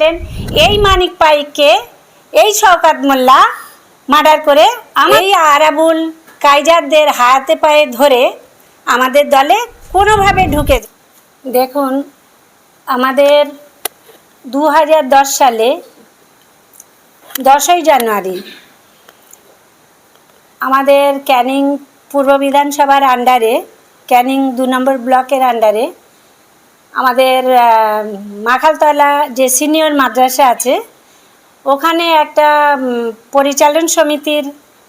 বললেন, এই মানিক পাইককে এই শওকাত মোল্লা মার্ডার করে এই আরাবুল কাইজারদের হাতে পায়ে ধরে আমাদের দলে কোনোভাবে ঢুকে দেখুন আমাদের দু হাজার দশ সালে দশই জানুয়ারি আমাদের ক্যানিং পূর্ব বিধানসভার আন্ডারে ক্যানিং দু নম্বর ব্লকের আন্ডারে আমাদের মাখালতলা যে সিনিয়র মাদ্রাসা আছে, ওখানে একটা পরিচালন সমিতির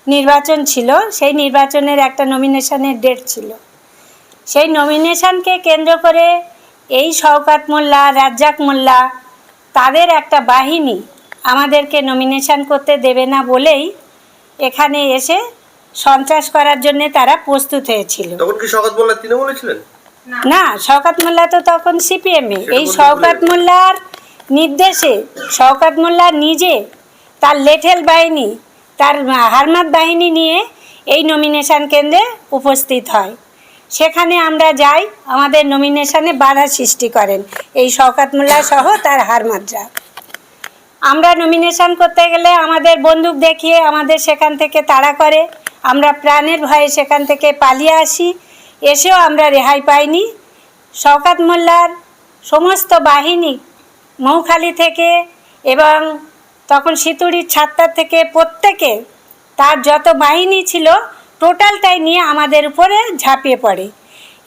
নির্বাচন ছিল। সেই নির্বাচনের একটা নমিনেশনের ডেট ছিল। সেই নমিনেশনকে কেন্দ্র করে এই শওকাত মোল্লা, রাজ্জাক মোল্লা তাদের একটা বাহিনী আমাদেরকে নমিনেশন করতে দেবে না বলেই এখানে এসে সন্ত্রাস করার জন্য তারা প্রস্তুত হয়েছিল। তখন কি শকত মোল্লা তৃণমূলে ছিলেন? না। শওকাত মোল্লা তো তখন সিপিএমে এই শওকাত মোল্লার নির্দেশে শওকাত মোল্লা নিজে তার লেঠেল বাহিনী তার হারমাত বাহিনী নিয়ে এই নমিনেশন কেন্দ্রে উপস্থিত হয়। সেখানে আমরা যাই আমাদের নমিনেশনে বাধা সৃষ্টি করেন এই শওকাত মোল্লা সহ তার হারমাতরা। আমরা নমিনেশন করতে গেলে আমাদের বন্দুক দেখিয়ে আমাদের সেখান থেকে তাড়া করে আমরা প্রাণের ভয়ে সেখান থেকে পালিয়ে আসি। এসেও আমরা রেহাই পাইনি। শওকাত মোল্লার সমস্ত বাহিনী মৌখালি থেকে এবং তখন সিতুড়ির ছাত্তার থেকে প্রত্যেকে তার যত বাহিনী ছিল, টোটালটাই নিয়ে আমাদের উপরে ঝাঁপিয়ে পড়ে।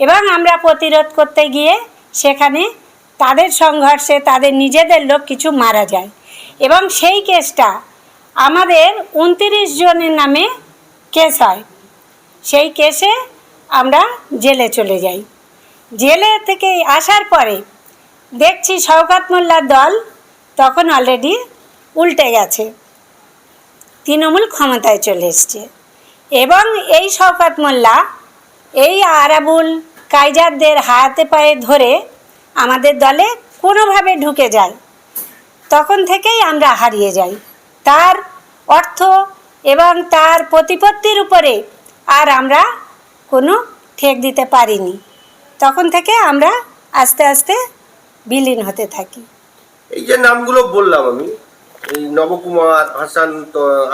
এবং আমরা প্রতিরোধ করতে গিয়ে সেখানে তাদের সংঘর্ষে তাদের নিজেদের লোক কিছু মারা যায়। এবং সেই কেসটা আমাদের উনতিরিশ জনের নামে কেস হয়। সেই কেসে আমরা জেলে চলে যাই। জেলে থেকে আসার পরে দেখছি শওকাত মোল্লার দল তখন অলরেডি উল্টে গেছে। তৃণমূল ক্ষমতায় চলে এসছে। এবং এই শওকাত মোল্লা, এই আরাবুল কাইজারদের হাতে পায়ে ধরে আমাদের দলে কোনোভাবে ঢুকে যায়। তখন থেকেই আমরা হারিয়ে যাই। তার অর্থ এবং তার প্রতিপত্তির উপরে আর আমরা কোনো ঠেক দিতে পারিনি। তখন থেকে আমরা আস্তে আস্তে বিলীন হতে থাকি। এই যে নামগুলো বললাম আমি এই নবকুমার হাসান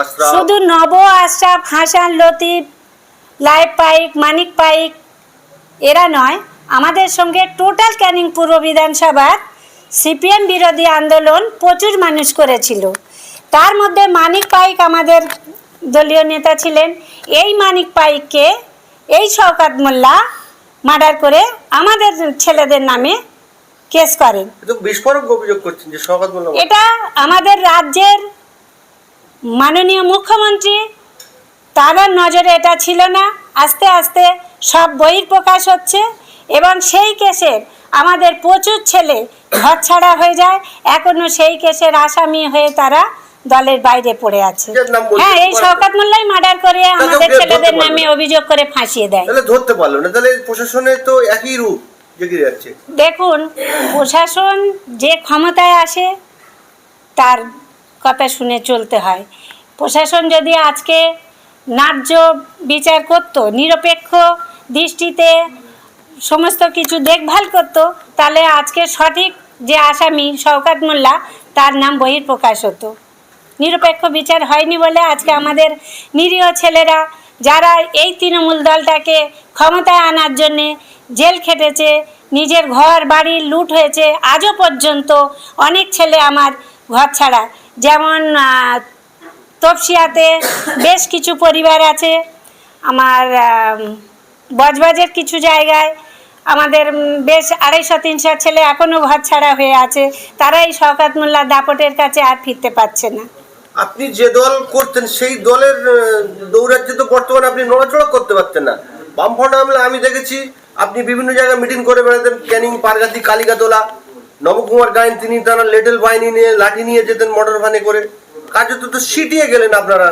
আশরাফ। শুধু নব আশরাফ হাসান লতিফ লাইফ পাইক মানিক পাইক এরা নয় আমাদের সঙ্গে টোটাল ক্যানিং পূর্ব বিধানসভার সিপিএম বিরোধী আন্দোলন প্রচুর মানুষ করেছিল। তার মধ্যে মানিক পাইক আমাদের দলীয় নেতা ছিলেন। এই মানিক পাইককে এই শওকাত মোল্লা মার্ডার করে আমাদের ছেলেদের নামে কেস করেন। বিস্ফোরক অভিযোগ করছেন যে শকত মোল্লা এটা আমাদের রাজ্যের মাননীয় মুখ্যমন্ত্রী তাদের নজরে এটা ছিল না। আস্তে আস্তে সব বইয়ের প্রকাশ হচ্ছে এবং সেই কেসের আমাদের প্রচুর ছেলে ঘর ছাড়া হয়ে যায়। এখনও সেই কেসের আসামি হয়ে তারা দলের বাইরে পড়ে আছে। হ্যাঁ এই। শওকাত মোল্লাই মার্ডার করে আমাদের ছেলেদের নামে অভিযোগ করে ফাঁসিয়ে দেয়। তাহলে ধরতে পারল না তাহলে প্রশাসনের তো একই রূপ যাচ্ছে। দেখুন প্রশাসন যে ক্ষমতায় আসে তার কথা শুনে চলতে হয়। প্রশাসন যদি আজকে ন্যায্য বিচার করত নিরপেক্ষ দৃষ্টিতে সমস্ত কিছু দেখভাল করত তাহলে আজকে সঠিক যে আসামি শওকাত মোল্লা তার নাম বহির প্রকাশ হতো। নিরপেক্ষ বিচার হয়নি বলে আজকে আমাদের নিরীহ ছেলেরা যারা এই তৃণমূল দলটাকে ক্ষমতায় আনার জন্যে জেল খেটেছে নিজের ঘর বাড়ি লুট হয়েছে আজও পর্যন্ত অনেক ছেলে আমার ঘর ছাড়া। যেমন তপসিয়াতে বেশ কিছু পরিবার আছে আমার আম, বজবাজের কিছু জায়গায় আমাদের বেশ আড়াইশো তিনশো ছেলে এখনও ঘর ছাড়া হয়ে আছে তারা এই শওকাত মোল্লা দাপটের কাছে আর ফিরতে পারছে না। আপনি যে দল করতেন, সেই দলের দৌরাজ্যে তো বর্তমানে আপনি নড়াচড়া করতে পারতেন না। বামফ্রন্ট আমলে আমি দেখেছি, আপনি বিভিন্ন জায়গায় মিটিং করে বেড়াতেন, ক্যানিং, পারগাতি কালিকাতলা নবকুমার গায়েন তিনি তারা লেটেল বাহিনী নিয়ে লাঠি নিয়ে যেতেন মোটর ভ্যানে করে। কার্যত তো সিটিয়ে গেলেন আপনারা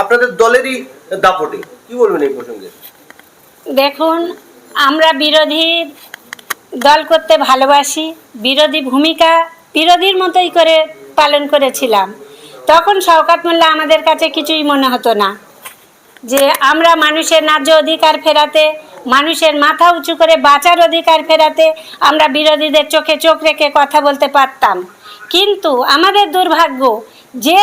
আপনাদের দলেরই দাপটে। কি বলবেন এই প্রসঙ্গে? দেখুন, আমরা বিরোধী দল করতে ভালোবাসি, বিরোধী ভূমিকা বিরোধীর মতোই করে পালন করেছিলাম। তখন শওকাত মোল্লা আমাদের কাছে কিছুই মনে হতো না। যে আমরা মানুষের ন্যায্য অধিকার ফেরাতে, মানুষের মাথা উঁচু করে বাঁচার অধিকার ফেরাতে আমরা বিরোধীদের চোখে চোখ রেখে কথা বলতে পারতাম। কিন্তু আমাদের দুর্ভাগ্য যে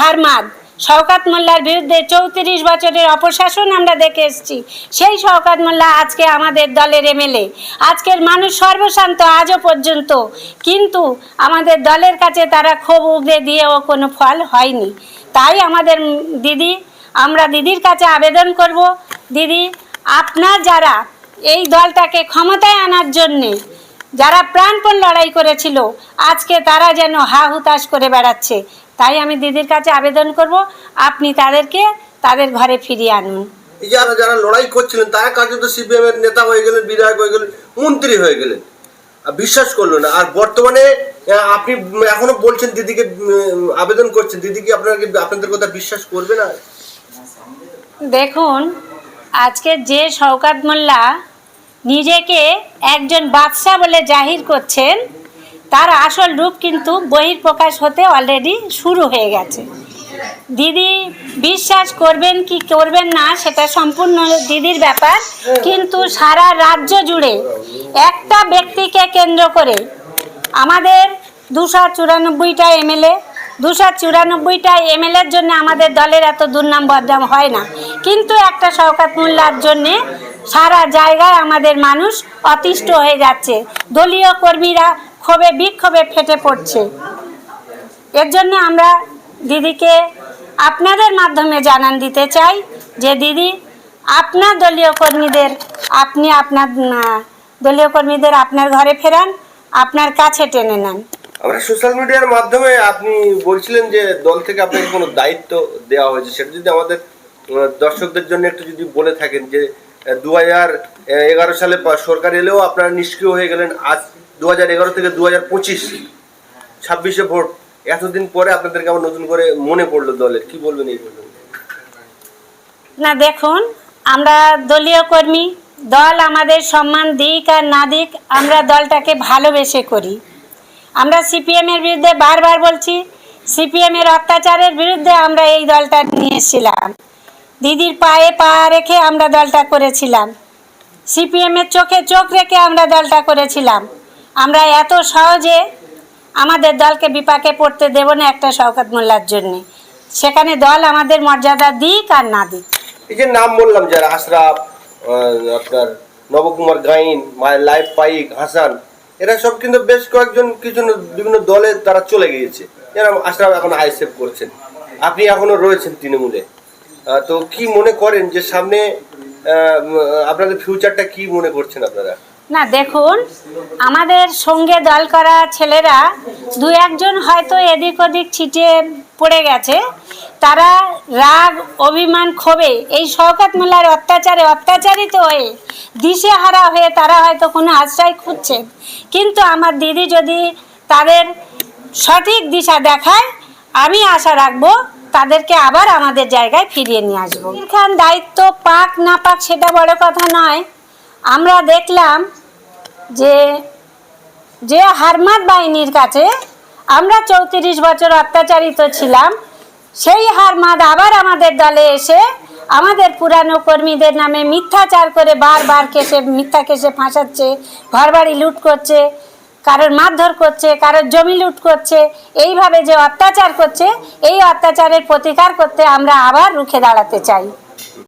হারমাদ শওকাত মোল্লার বিরুদ্ধে চৌত্রিশ বছরের অপশাসন আমরা দেখে এসেছি। সেই শওকাত মোল্লা আজকে আমাদের দলের এমএলএ আজকের মানুষ সর্বশান্ত আজও পর্যন্ত। কিন্তু আমাদের দলের কাছে তারা ক্ষোভ উগড়ে দিয়েও কোনো ফল হয়নি। তাই আমাদের দিদি, আমরা দিদির কাছে আবেদন করব, দিদি, আপনার যারা এই দলটাকে ক্ষমতায় আনার জন্যে যারা প্রাণপণ লড়াই করেছিল, আজকে তারা যেন হা হুতাশ করে বেড়াচ্ছে। তাই আমি দিদির কাছে আবেদন করব আপনি তাদেরকে তাদের ঘরে ফিরিয়ে আনুন। যারা যারা লড়াই করছিলেন তারা কার্যত সিপিএম এর নেতা হয়ে গেলেন বিধায়ক হয়ে গেলেন মন্ত্রী হয়ে গেলেন। আর বিশ্বাস করল না। আর বর্তমানে আপনি এখনও বলছেন দিদিকে আবেদন করছেন। দিদি কি আপনারা আপনাদের কথা বিশ্বাস করবে না? দেখুন আজকে যে শওকাত মোল্লা নিজেকে একজন বাদশাহ বলে জাহির করছেন তার আসল রূপ কিন্তু বহির প্রকাশ হতে অলরেডি শুরু হয়ে গেছে। দিদি বিশ্বাস করবেন কি করবেন না, সেটা সম্পূর্ণ দিদির ব্যাপার। কিন্তু সারা রাজ্য জুড়ে একটা ব্যক্তিকে কেন্দ্র করে আমাদের দুশো চুরানব্বইটা এমএলএ দুশো চুরানব্বইটা এমএলএর জন্য আমাদের দলের এত দুর্নাম বদনাম হয় না। কিন্তু একটা শওকাত মোল্লার জন্যে সারা জায়গায় আমাদের মানুষ অতিষ্ঠ হয়ে যাচ্ছে। দলীয় কর্মীরা ক্ষোভে, বিক্ষোভে ফেটে পড়ছে। এর জন্য আমরা দিদিকে আপনাদের মাধ্যমে জানান দিতে চাই যে, দিদি, আপনার দলীয় কর্মীদের, আপনি আপনার দলীয় কর্মীদের আপনার ঘরে ফেরান, আপনার কাছে টেনে নেন। আমরা সোশ্যাল মিডিয়ার মাধ্যমে আপনি বলছিলেন যে, দল থেকে আপনাকে কোনো দায়িত্ব দেওয়া হয়েছে। সেটা যদি আমাদের দর্শকদের জন্য একটু যদি বলে থাকেন যে দু হাজার এগারো সালে সরকার এলেও আপনারা নিষ্ক্রিয় হয়ে গেলেন, আজ দু হাজার এগারো থেকে দু হাজার পঁচিশ, ছাব্বিশে ভোট। এতদিন পরে আপনাদেরকে আবার নতুন করে মনে পড়ল দলের। কি বলবেন এই না, দেখুন, আমরা দলীয় কর্মী, দল আমাদের সম্মান দিক আর না দিক, আমরা দলটাকে ভালোবেসে করি। আমরা সিপিএমের বিরুদ্ধে বারবার বলছি, সিপিএমের অত্যাচারের বিরুদ্ধে আমরা এই দলটা নিয়ে এসেছিলাম দিদির পায়ে পা রেখে আমরা দলটা করেছিলাম। সিপিএমের চোখে চোখ রেখে আমরা দলটা করেছিলাম। আমরা এত সহজে আমাদের দলকে বিপাকে পড়তে দেব না একটা শওকত মোল্লার জন্যে। সেখানে দল আমাদের মর্যাদা দিক আর না দিক। এই যে নাম বললাম যারা, আশরাফ আপনার নবকুমার গাইন লাইফ পাইক, হাসান, এরা সব কিন্তু বেশ কয়েকজন কিছু বিভিন্ন দলে তারা চলে গিয়েছে। এরা আশরাফ এখন আইসেফ করছেন। আপনি এখনও রয়েছেন তৃণমূলে। তো কি মনে করেন যে সামনে আপনাদের ফিউচারটা কি মনে করছেন আপনারা? না, দেখুন, আমাদের সঙ্গে দল করা ছেলেরা দু একজন হয়তো এদিক ওদিক ছিটিয়ে পড়ে গেছে। তারা রাগ, অভিমান ক্ষোভে, এই শওকত মোল্লার অত্যাচারে অত্যাচারিত হয়ে দিশেহারা হয়ে তারা হয়তো কোনো আশ্রয় খুঁজছেন কিন্তু আমার দিদি যদি তাদের সঠিক দিশা দেখায়, আমি আশা রাখব তাদেরকে আবার আমাদের জায়গায় ফিরিয়ে নিয়ে আসব। খান দায়িত্ব পাক না পাক সেটা বড় কথা নয়। আমরা দেখলাম যে যে হারমাত বাহিনীর কাছে আমরা চৌত্রিশ বছর অত্যাচারিত ছিলাম, সেই হারমাদ আবার আমাদের দলে এসে আমাদের পুরানো কর্মীদের নামে মিথ্যাচার করে বারবার কেসে, মিথ্যা কেসে ফাঁসাচ্ছে, ঘরবাড়ি লুট করছে, কারোর মারধর করছে, কারোর জমি লুট করছে, এইভাবে যে অত্যাচার করছে, এই অত্যাচারের প্রতিকার করতে আমরা আবার রুখে দাঁড়াতে চাই।